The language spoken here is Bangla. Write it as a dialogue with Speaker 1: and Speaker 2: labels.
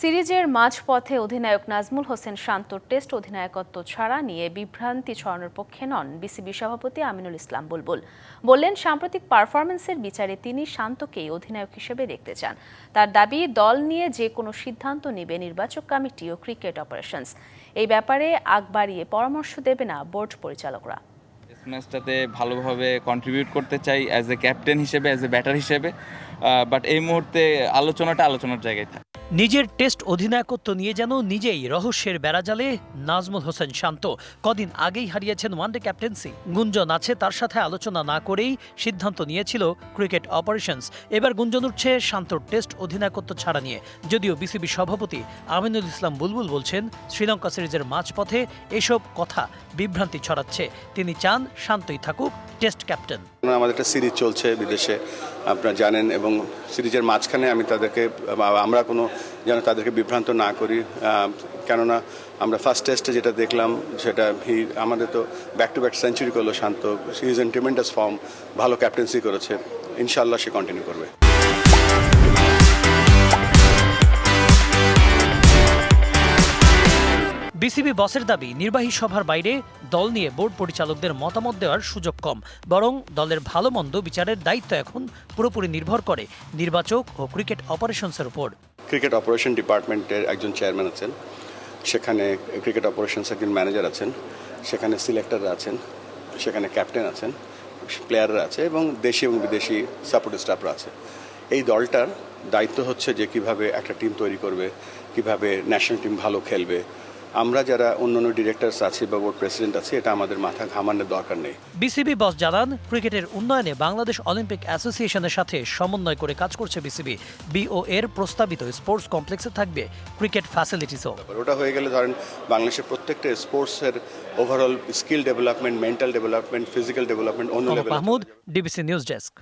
Speaker 1: সিরিজের মাঝপথে অধিনায়ক নাজমুল হোসেন শান্তর টেস্ট অধিনায়কত্ব ছাড়া নিয়ে বিভ্রান্তি ছড়ানোর পক্ষে নন বিসিবি সভাপতি আমিনুল ইসলাম বুলবুল। বললেন, সাম্প্রতিক পারফরমেন্সের বিচারে তিনি শান্তকেই অধিনায়ক হিসেবে দেখতে চান। তার দাবি, দল নিয়ে যে কোনো সিদ্ধান্ত নেবে নির্বাচক কমিটি ও ক্রিকেট অপারেশনস। এই ব্যাপারে আগ বাড়িয়ে পরামর্শ দেবে না বোর্ড পরিচালকরা।
Speaker 2: ম্যাচটাতে ভালোভাবে কন্ট্রিবিউট করতে চাই অ্যাজ এ ক্যাপ্টেন হিসেবে অ্যাজ এ ব্যাটার হিসেবে বাট এই মুহূর্তে আলোচনাটা আলোচনার জায়গায় থাকে।
Speaker 3: নিজের টেস্ট অধিনায়কত্ব নিয়ে যেন নিজেই রহস্যের বেড়াজালে নাজমুল হোসেন শান্ত। কদিন আগেই হারিয়েছেন ওয়ানডে ক্যাপ্টেন্সি। গুঞ্জন আছে তার সাথে আলোচনা না করেই সিদ্ধান্ত নিয়েছিল ক্রিকেট অপারেশনস। এবার গুঞ্জন উঠছে শান্তর টেস্ট অধিনায়কত্ব ছাড়া নিয়ে। যদিও বিসিবি সভাপতি আমিনুল ইসলাম বুলবুল বলছেন, শ্রীলঙ্কা সিরিজের মাঝপথে এসব কথা বিভ্রান্তি ছড়াচ্ছে। তিনি চান শান্তই থাকুক টেস্ট ক্যাপ্টেন।
Speaker 4: আমাদের একটা সিরিজ চলছে বিদেশে। আপনারা জানেন এবং সিরিজের মাঝখানে আমি তাদেরকে আমরা কোনো যেন তাদেরকে বিভ্রান্ত না করি কেননা আমরা ফার্স্ট টেস্টে যেটা দেখলাম, সেটা হি, আমাদের তো ব্যাক টু ব্যাক সেঞ্চুরি করল শান্ত। সি ইজ ফর্ম ভালো ক্যাপ্টেন্সি করেছে। ইনশাল্লাহ সে কন্টিনিউ করবে।
Speaker 3: বিসিবি বসের দাবি, নির্বাহী সভার বাইরে দল নিয়ে বোর্ড পরিচালকদের মতামত দেওয়ার সুযোগ কম, বরং দলের ভালো মন্দ বিচারের দায়িত্ব এখন পুরোপুরি নির্ভর করে নির্বাচক ও ক্রিকেট অপারেশনসের উপর।
Speaker 4: ক্রিকেট অপারেশন ডিপার্টমেন্টের একজন চেয়ারম্যান আছেন, সেখানে ক্রিকেট অপারেশনস একজন ম্যানেজার আছেন, সেখানে সিলেক্টররা আছেন, সেখানে ক্যাপ্টেন আছেন, প্লেয়াররা আছে এবং দেশি এবং বিদেশি সাপোর্ট স্টাফরা আছে। এই দলটার দায়িত্ব হচ্ছে যে কীভাবে একটা টিম তৈরি করবে, কীভাবে ন্যাশনাল টিম ভালো খেলবে আমরা যারা অন্য অন্য ডিরেক্টরস আছি বা বোর্ড প্রেসিডেন্ট আছি এটা আমাদের মাথা ঘামানোর দরকার নেই।
Speaker 3: বিসিবি বস জানান ক্রিকেটের উন্নয়নে বাংলাদেশ অলিম্পিক অ্যাসোসিয়েশনের সাথে সমন্বয় করে কাজ করছে বিসিবি। বিও এর প্রস্তাবিত স্পোর্টস কমপ্লেক্সে থাকবে ক্রিকেট ফ্যাসিলিটিসও
Speaker 4: ওটা হয়ে গেলে ধরেন বাংলাদেশের প্রত্যেকটা স্পোর্টসের overall skill development mental development physical development অন্য
Speaker 3: মাহমুদ ডিবিসি নিউজ ডেস্ক